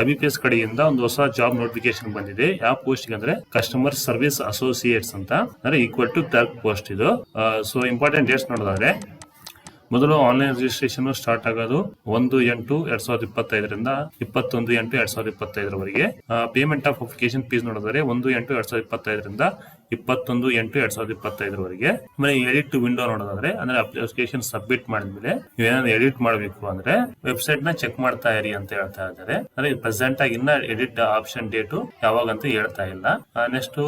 I B P S ಕಡೆಯಿಂದ ಒಂದು ಹೊಸ ಜಾಬ್ ನೋಟಿಫಿಕೇಶನ್ ಬಂದಿದೆ. ಯಾವ ಪೋಸ್ಟ್ ಅಂದ್ರೆ ಕಸ್ಟಮರ್ ಸರ್ವಿಸ್ ಅಸೋಸಿಯೇಟ್ಸ್ ಅಂತ. ಅಂದ್ರೆ ಈಕ್ವಲ್ ಟು ಕ್ಲರ್ಕ್ ಪೋಸ್ಟ್ ಇದು. ಸೊ ಇಂಪಾರ್ಟೆಂಟ್ ಡೇಟ್ಸ್ ನೋಡೋದಾದ್ರೆ, ಮೊದಲು ಆನ್ಲೈನ್ ರಿಜಿಸ್ಟ್ರೇಷನ್ ಸ್ಟಾರ್ಟ್ ಆಗೋದು ಒಂದು ಎಂಟು ಎರಡ್ ಸಾವಿರದ ಇಪ್ಪತ್ತೈದರಿಂದ ಇಪ್ಪತ್ತೊಂದು ಎಂಟು ಎರಡ್ ಸಾವಿರದ ಇಪ್ಪತ್ತೈದರವರೆಗೆ. ಪೇಮೆಂಟ್ ಆಫ್ ಅಪ್ಲಿಕೇಶನ್ ಫೀಸ್ ನೋಡಿದರೆ ಒಂದು ಎಂಟು ಎರಡ್ ಸಾವಿರದ ಇಪ್ಪತ್ತೈದರಿಂದ ಇಪ್ಪತ್ತೊಂದು ಎಂಟು ಎರಡ್ ಸಾವಿರದ ಇಪ್ಪತ್ತೈದರವರೆಗೆ. ಆಮೇಲೆ ಎಡಿಟ್ ವಿಂಡೋ ನೋಡೋದಾದ್ರೆ, ಅಂದ್ರೆ ಅಪ್ಲಿಕೇಶನ್ ಸಬ್ಮಿಟ್ ಮಾಡಿದ್ಮೇಲೆ ನೀವೇನಾದ್ರು ಎಡಿಟ್ ಮಾಡಬೇಕು ಅಂದ್ರೆ ವೆಬ್ಸೈಟ್ನ ಚೆಕ್ ಮಾಡ್ತಾ ಇರಿ ಅಂತ ಹೇಳ್ತಾ ಇದ್ದಾರೆ. ಅಂದ್ರೆ ಪ್ರೆಸೆಂಟ್ ಆಗಿ ಇನ್ನ ಎಡಿಟ್ ಆಪ್ಷನ್ ಡೇಟು ಯಾವಾಗ ಅಂತ ಹೇಳ್ತಾ ಇಲ್ಲ. ನೆಕ್ಸ್ಟ್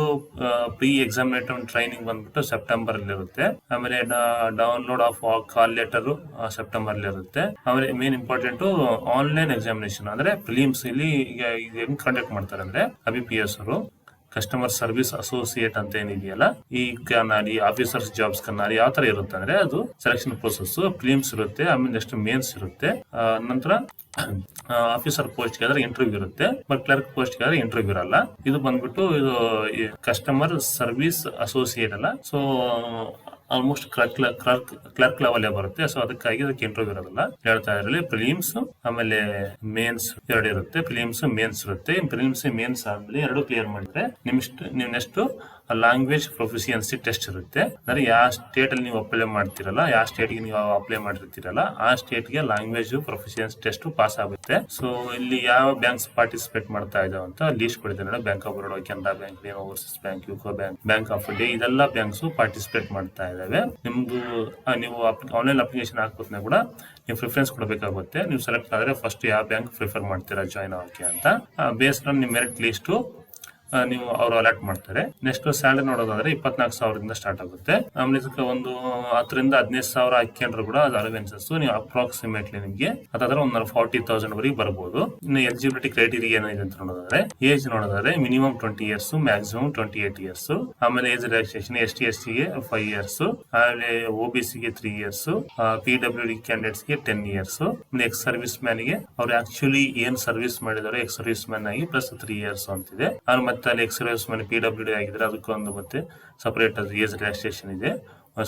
ಪ್ರೀ ಎಕ್ಸಾಮಿನೇಟರ್ ಟ್ರೈನಿಂಗ್ ಬಂದ್ಬಿಟ್ಟು ಸೆಪ್ಟೆಂಬರ್ ಅಲ್ಲಿ ಇರುತ್ತೆ ಆಮೇಲೆ download of call letter September ಅಲ್ಲಿ ಇರುತ್ತೆ ಆಮೇಲೆ ಮೇನ್ ಇಂಪಾರ್ಟೆಂಟ್ ಆನ್ಲೈನ್ ಎಕ್ಸಾಮಿನೇಷನ್ ಅಂದ್ರೆ ಫಿಲಿಮ್ಸ್ ಇಲ್ಲಿ ಹೆಂಗ್ ಕಂಡಕ್ಟ್ ಮಾಡ್ತಾರೆ ಅಂದ್ರೆ ಅಬಿ ಪಿ ಎಸ್ ಅವರು ಕಸ್ಟಮರ್ ಸರ್ವಿಸ್ ಅಸೋಸಿಯೇಟ್ ಅಂತ ಏನಿದೆಯಲ್ಲ ಈ ಕನ್ನಾಡಿ ಆಫೀಸರ್ಸ್ ಜಾಬ್ಸ್ ಕನ್ನಾಡಿ ಯಾವ ತರ ಇರುತ್ತೆ ಅಂದ್ರೆ ಅದು ಸೆಲೆಕ್ಷನ್ ಪ್ರೊಸೆಸ್ ಫಿಲಿಮ್ಸ್ ಇರುತ್ತೆ ಆಮೇಲೆ ನೆಕ್ಸ್ಟ್ ಮೇನ್ಸ್ ಇರುತ್ತೆ. ನಂತರ ಆಫೀಸರ್ ಪೋಸ್ಟ್ ಆದ್ರೆ ಇಂಟರ್ವ್ಯೂ ಇರುತ್ತೆ ಬಟ್ ಕ್ಲರ್ಕ್ ಪೋಸ್ಟ್ ಆದ್ರೆ ಇಂಟರ್ವ್ಯೂ ಇರಲ್ಲ. ಇದು ಬಂದ್ಬಿಟ್ಟು ಇದು ಕಸ್ಟಮರ್ ಸರ್ವಿಸ್ ಅಸೋಸಿಯೇಟ್ ಅಲ್ಲ. So almost clerk clerk clerk level ಬರುತ್ತೆ. ಸೊ ಅದಕ್ಕಾಗಿ ಅದಕ್ಕೆ ಇಂಟರ್ವ್ಯೂ ಇರೋದಿಲ್ಲ. ಹೇಳ್ತಾ ಇರಲಿ ಪ್ರಿಲಿಮ್ಸ್ ಆಮೇಲೆ ಮೇನ್ಸ್ ಎರಡು ಇರುತ್ತೆ. ಪ್ರಿಲಿಮ್ಸ್ ಮೇನ್ಸ್ ಇರುತ್ತೆ. ಪ್ರಿಲಿಮ್ಸ್ ಮೇನ್ಸ್ ಆದ್ಮೇಲೆ ಎರಡು ಕ್ಲಿಯರ್ ಮಾಡಿದ್ರೆ ನಿಮ್ಷ್ಟು ನೀವು ನೆಕ್ಸ್ಟ್ ಲ್ಯಾಂಗ್ವೇಜ್ ಪ್ರೊಫೆಸಿಯನ್ಸಿ ಟೆಸ್ಟ್ ಇರುತ್ತೆ. ಅಂದ್ರೆ ಯಾವ ಸ್ಟೇಟ್ ಅಲ್ಲಿ ನೀವು ಅಪ್ಲೈ ಮಾಡ್ತಿರಲ್ಲ, ಯಾವ ಸ್ಟೇಟ್ಗೆ ನೀವು ಅಪ್ಲೈ ಮಾಡಿರ್ತೀರಲ್ಲ, ಆ ಸ್ಟೇಟ್ಗೆ ಲ್ಯಾಂಗ್ವೇಜ್ ಪ್ರೊಫಿಷಿಯನ್ಸಿ ಟೆಸ್ಟ್ ಪಾಸ್ ಆಗುತ್ತೆ. ಸೊ ಇಲ್ಲಿ ಯಾವ ಬ್ಯಾಂಕ್ಸ್ ಪಾರ್ಟಿಸಿಪೇಟ್ ಮಾಡ್ತಾ ಇದಾವೆ ಅಂತ list ಕೊಡಿದ್ದಾರೆ bank of Baroda Canara bank overseas bank UCO bank bank of India ಇದೆಲ್ಲ ಬ್ಯಾಂಕ್ಸ್ ಪಾರ್ಟಿಸಿಪೇಟ್ ಮಾಡ್ತಾ ಇದಾವೆ. ನಿಮ್ದು ನೀವು ಆನ್ಲೈನ್ ಅಪ್ಲಿಕೇಶನ್ ಹಾಕೋದ್ನ ಕೂಡ ನೀವು ಪ್ರಿಫರೆನ್ಸ್ ಕೊಡಬೇಕಾಗುತ್ತೆ. ನೀವು ಸೆಲೆಕ್ಟ್ ಆದ್ರೆ ಫಸ್ಟ್ ಯಾವ ಬ್ಯಾಂಕ್ ಪ್ರಿಫರ್ ಮಾಡ್ತೀರಾ ಜಾಯ್ನ್ ಆಗೋಕೆ ಅಂತ. ಬೇಸ್ಡ್ ಆನ್ ನಿಮ್ಮ ಮೆರಿಟ್ ಲಿಸ್ಟು ನೀವು ಅವರು ಅಲಾಟ್ ಮಾಡ್ತಾರೆ. ನೆಕ್ಸ್ಟ್ ಸ್ಯಾಲರಿ ನೋಡೋದಾದ್ರೆ ಇಪ್ಪತ್ನಾಲ್ಕು ಸಾವಿರದಿಂದ ಸ್ಟಾರ್ಟ್ ಆಗುತ್ತೆ. ಆಮೇಲೆ ಒಂದು ಹತ್ತರಿಂದ ಹದಿನೈದು ಸಾವಿರ ಹಾಕ್ಯಂಡ್ರು ಕೂಡ ಅದು ಅಲವೆನ್ಸಸ್ ನೀವು ಅಪ್ರಾಕ್ಸಿಮೇಟ್ಲಿ ನಿಮಗೆ ಅದಾದ್ರೆ ಒಂದು ಫಾರ್ಟಿ ತೌಸಂಡ್ ವರೆಗೆ ಬರಬಹುದು ಇನ್ನು ಎಲಿಜಿಬಿಲಿಟಿ ಕ್ರೈಟೀರಿಯಾ ಏನಿದೆ ಅಂತ ನೋಡೋದಾದ್ರೆ ಏಜ್ ನೋಡೋದಾದ್ರೆ minimum twenty years maximum twenty eight years ಆಮೇಲೆ ಏಜ್ ರಿಲ್ಯಾಕ್ಸೇಷನ್ ಎಸ್ ಟಿ ಎಸ್ಗೆ ಫೈವ್ ಇಯರ್ಸ್ ಆಮೇಲೆ ಒ ಬಿ ಗೆ three years P W D ಕ್ಯಾಂಡಿಡೇಟ್ಸ್ಗೆ ten years ex service ಮ್ಯಾನ್ಗೆ ಅವ್ರು ಆಕ್ಚುಲಿ ಏನ್ ಸರ್ವಿಸ್ ಮಾಡಿದಾರೆ ಎಕ್ಸ್ ಸರ್ವಿಸ್ ಮ್ಯಾನ್ ಆಗಿ ಪ್ಲಸ್ ತ್ರೀ ಇಯರ್ಸ್ ಅಂತಿದೆ. ಅವ್ರು ಮತ್ತೆ ಅಲ್ಲಿ ex service man P W D ಆಗಿದ್ರೆ ಅದಕ್ಕೊಂದು ಮತ್ತೆ ಸಪರೇಟ್ ಅದು ಏಜ್ ರಿಲ್ಯಾಕ್ಸೇಷನ್ ಇದೆ.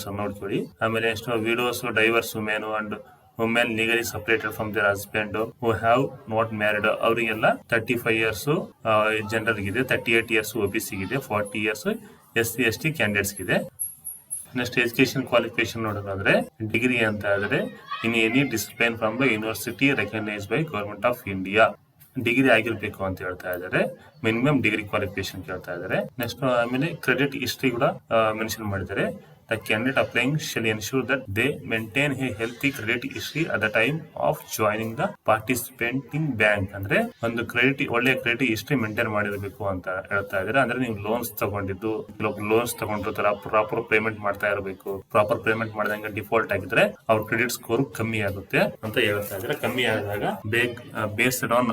ಸ್ವಲ್ಪ ನೋಡ್ಕೊಳ್ಳಿ. ಆಮೇಲೆ ಎಷ್ಟು widows divorce women and women legally separated from their husband who have not married ಅವರಿಗೆಲ್ಲ ತರ್ಟಿ ಫೈವ್ ಇಯರ್ಸ್ ಜನರಲ್ ಇದೆ thirty eight years O B ಇದೆ forty years S C S T candidates ಇದೆ next education qualification ನೋಡೋದಾದ್ರೆ degree ಅಂತ ಆದ್ರೆ in any discipline from the university recognise by government of India degree ಆಗಿರ್ಬೇಕು ಅಂತ ಹೇಳ್ತಾ ಇದ್ದಾರೆ ಮಿನಿಮಮ್ ಡಿಗ್ರಿ ಕ್ವಾಲಿಫಿಕೇಶನ್ ಕೇಳ್ತಾ ಇದ್ದಾರೆ ನೆಕ್ಸ್ಟ್ ಆಮೇಲೆ ಕ್ರೆಡಿಟ್ ಹಿಸ್ಟ್ರಿ ಕೂಡ ಮೆನ್ಷನ್ ಮಾಡಿದ್ದಾರೆ. The candidate applying shall ensure that they maintain a healthy credit history at the time of joining the participating bank ಅಂದ್ರೆ ಒಂದು ಕ್ರೆಡಿಟ್ ಒಳ್ಳೆ ಕ್ರೆಡಿಟ್ ಹಿಸ್ಟ್ರಿ ಮೇಂಟೈನ್ ಮಾಡಿರಬೇಕು ಅಂತ ಹೇಳ್ತಾ ಇದ್ದಾರೆ. ಅಂದ್ರೆ ನೀವು ಲೋನ್ಸ್ ತಗೊಂಡಿದ್ದು ಲೋನ್ಸ್ ತಗೊಂಡಿರ್ತಾರ ಪ್ರಾಪರ್ ಪೇಮೆಂಟ್ ಮಾಡ್ತಾ ಇರಬೇಕು. ಪ್ರಾಪರ್ ಪೇಮೆಂಟ್ ಮಾಡ್ದಂಗೆ ಡಿಫಾಲ್ಟ್ ಆಗಿದ್ರೆ ಅವ್ರ ಕ್ರೆಡಿಟ್ ಸ್ಕೋರ್ ಕಮ್ಮಿ ಆಗುತ್ತೆ ಅಂತ ಹೇಳ್ತಾ ಇದ್ದಾರೆ. ಕಮ್ಮಿ ಆದಾಗ ಬೇಕ್ ಬೇಸ್ಡ್ ಆನ್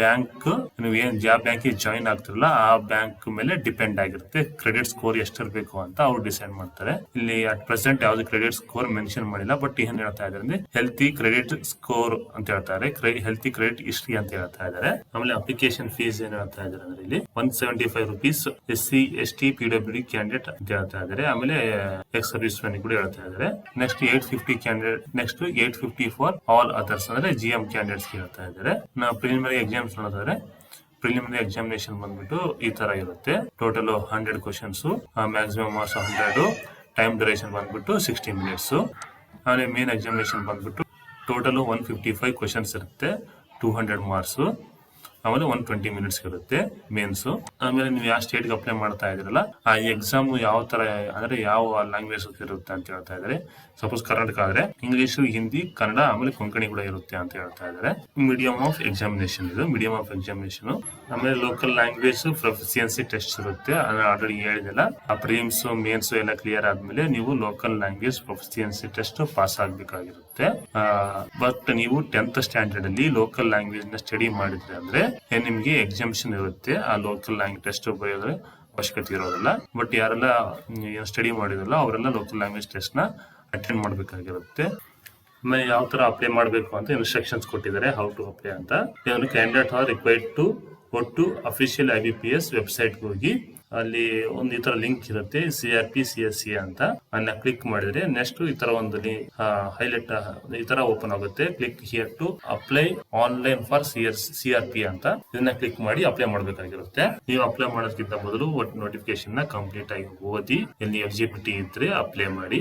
ಬ್ಯಾಂಕ್ ನೀವು ಏನ್ ಯಾವ ಬ್ಯಾಂಕ್ ಜಾಯಿನ್ ಆಗ್ತಿರಲ್ಲ, ಆ ಬ್ಯಾಂಕ್ ಮೇಲೆ ಡಿಪೆಂಡ್ ಆಗಿರುತ್ತೆ. ಕ್ರೆಡಿಟ್ ಸ್ಕೋರ್ ಎಷ್ಟಿರ್ಬೇಕು ಅಂತ ಅವ್ರು ಡಿಸೈಡ್ ಮಾಡ್ತಾರೆ. ಇಲ್ಲಿ ಅಟ್ ಪ್ರೆಸೆಂಟ್ ಯಾವ್ದು ಕ್ರೆಡಿಟ್ ಸ್ಕೋರ್ ಮೆನ್ಷನ್ ಮಾಡಿಲ್ಲ ಬಟ್ ಏನ್ ಹೇಳ್ತಾ ಇದ್ದಾರೆ ಅಂದ್ರೆ ಹೆಲ್ತಿ ಕ್ರೆಡಿಟ್ ಸ್ಕೋರ್ ಅಂತ ಹೇಳ್ತಾರೆ ಹೆಲ್ತಿ ಕ್ರೆಡಿಟ್ ಹಿಸ್ಟ್ರಿ ಅಂತ ಹೇಳ್ತಾ ಇದ್ದಾರೆ. ಆಮೇಲೆ ಅಪ್ಲಿಕೇಶನ್ ಫೀಸ್ ಏನ್ ಹೇಳ್ತಾ ಇದ್ದಾರೆ ಅಂದ್ರೆ ಇಲ್ಲಿ one seventy five rupees S C S T P W candidate ಅಂತ ಹೇಳ್ತಾ ಇದ್ದಾರೆ. ಆಮೇಲೆ ಎಕ್ಸ್ ಸರ್ವಿಸ್ ಮ್ಯಾನ್ ಕೂಡ ಹೇಳ್ತಾ ಇದ್ದಾರೆ. Next eight fifty candidate next eight fifty four all others ಅಂದ್ರೆ ಜಿ ಎಂ ಕ್ಯಾಂಡಿಡೇಟ್ಸ್ ಹೇಳ್ತಾ ಇದ್ದಾರೆ. ನಾವು ಪ್ರಿಲಿಮಿನರಿ ಎಕ್ಸಾಮ್ಸ್ ನೋಡಿದ್ರೆ ಪ್ರಿಲಿಮಿನರಿ ಎಕ್ಸಾಮಿನೇಷನ್ ಬಂದ್ಬಿಟ್ಟು ಈ ತರ ಇರುತ್ತೆ. Total hundred questions maximum marks hundred time duration ಬಂದ್ಬಿಟ್ಟು ಸಿಕ್ಸ್ಟಿ ಮಿನಿಟ್ಸು ಆಮೇಲೆ ಮೇನ್ ಎಕ್ಸಾಮಿನೇಷನ್ ಬಂದ್ಬಿಟ್ಟು total one fifty five questions ಇರುತ್ತೆ ಟೂ ಹಂಡ್ರೆಡ್ ಮಾರ್ಕ್ಸ್ ಆಮೇಲೆ ಒನ್ ಟ್ವೆಂಟಿ ಮಿನಿಟ್ಸ್ ಇರುತ್ತೆ ಮೇನ್ಸ್ ಆಮೇಲೆ ನೀವು ಯಾವ ಸ್ಟೇಟ್ಗೆ ಅಪ್ಲೈ ಮಾಡ್ತಾ ಇದ್ರಲ್ಲ ಆ ಎಕ್ಸಾಮ್ ಯಾವ ತರ, ಅಂದ್ರೆ ಯಾವ ಲ್ಯಾಂಗ್ವೇಜ್ ಇರುತ್ತೆ ಅಂತ ಹೇಳ್ತಾ ಇದ್ದಾರೆ. ಸಪೋಸ್ ಕರ್ನಾಟಕ ಆದ್ರೆ ಇಂಗ್ಲಿಷ್ ಹಿಂದಿ ಕನ್ನಡ ಆಮೇಲೆ ಕೊಂಕಣಿ ಕೂಡ ಇರುತ್ತೆ ಅಂತ ಹೇಳ್ತಾ ಇದ್ದಾರೆ. ಮೀಡಿಯಂ ಆಫ್ ಎಕ್ಸಾಮಿನೇಷನ್ ಇದು ಮೀಡಿಯಂ ಆಫ್ ಎಕ್ಸಾಮಿನೇಷನ್ ಆಮೇಲೆ ಲೋಕಲ್ ಲ್ಯಾಂಗ್ವೇಜ್ ಪ್ರೊಫಿಸಿಯನ್ಸಿ ಟೆಸ್ಟ್ ಇರುತ್ತೆ. ಆಲ್ರೆಡಿ ಹೇಳಿದೆಲ್ಲ. ಆ ಪ್ರೀಮ್ಸ್ ಮೇನ್ಸ್ ಎಲ್ಲ ಕ್ಲಿಯರ್ ಆದ್ಮೇಲೆ ನೀವು local language proficiency test pass ಆಗ್ಬೇಕಾಗಿರುತ್ತೆ. But ನೀವು ಟೆಂತ್ ಸ್ಟ್ಯಾಂಡರ್ಡ್ ಅಲ್ಲಿ ಲೋಕಲ್ ಲ್ಯಾಂಗ್ವೇಜ್ನ ಸ್ಟಡಿ ಮಾಡಿದ್ರೆ ಅಂದ್ರೆ ನಿಮ್ಗೆ ಎಕ್ಸಾಮಿಷನ್ ಇರುತ್ತೆ. ಆ ಲೋಕಲ್ ಲ್ಯಾಂಗ್ವೇಜ್ ಟೆಸ್ಟ್ ಬರೆಯೋದ್ರೆ ಅವಶ್ಯಕತೆ ಇರೋದಿಲ್ಲ. ಬಟ್ ಯಾರೆಲ್ಲ ಸ್ಟಡಿ ಮಾಡಿದ್ರಲ್ಲ, ಅವರೆಲ್ಲ ಲೋಕಲ್ ಲ್ಯಾಂಗ್ವೇಜ್ ಟೆಸ್ಟ್ನ ಅಟೆಂಡ್ ಮಾಡ್ಬೇಕಾಗಿರುತ್ತೆ. ಆಮೇಲೆ ಯಾವ ತರ ಅಪ್ಲೈ ಮಾಡಬೇಕು ಅಂತ ಇನ್ಸ್ಟ್ರಕ್ಷನ್ಸ್ ಕೊಟ್ಟಿದ್ದಾರೆ ಹೌ ಟು ಅಪ್ಲೈ ಅಂತ. ಕ್ಯಾಂಡಿಡೇಟ್ ಆರ್ ರಿಕ್ವೈರ್ಡ್ ಟು ಒಟ್ಟು official I B P S website ಹೋಗಿ ಅಲ್ಲಿ ಒಂದು ಈ ತರ ಲಿಂಕ್ ಇರುತ್ತೆ C R P C S C ಅಂತ. ಅನ್ನ ಕ್ಲಿಕ್ ಮಾಡಿದ್ರೆ ನೆಕ್ಸ್ಟ್ ಈ ತರ ಒಂದು ಹೈಲೈಟ್ ಈ ತರ ಓಪನ್ ಆಗುತ್ತೆ. Click here to apply online for C C R P ಅಂತ. ಇದನ್ನ ಕ್ಲಿಕ್ ಮಾಡಿ ಅಪ್ಲೈ ಮಾಡಬೇಕಾಗಿರುತ್ತೆ. ನೀವು ಅಪ್ಲೈ ಮಾಡೋದಕ್ಕಿಂತ ಮೊದಲು ನೋಟಿಫಿಕೇಶನ್ನ ಕಂಪ್ಲೀಟ್ ಆಗಿ ಓದಿ, ಎಲ್ಲಿ ಎಲಿಜಿಬಿಲಿಟಿ ಇದ್ರೆ ಅಪ್ಲೈ ಮಾಡಿ.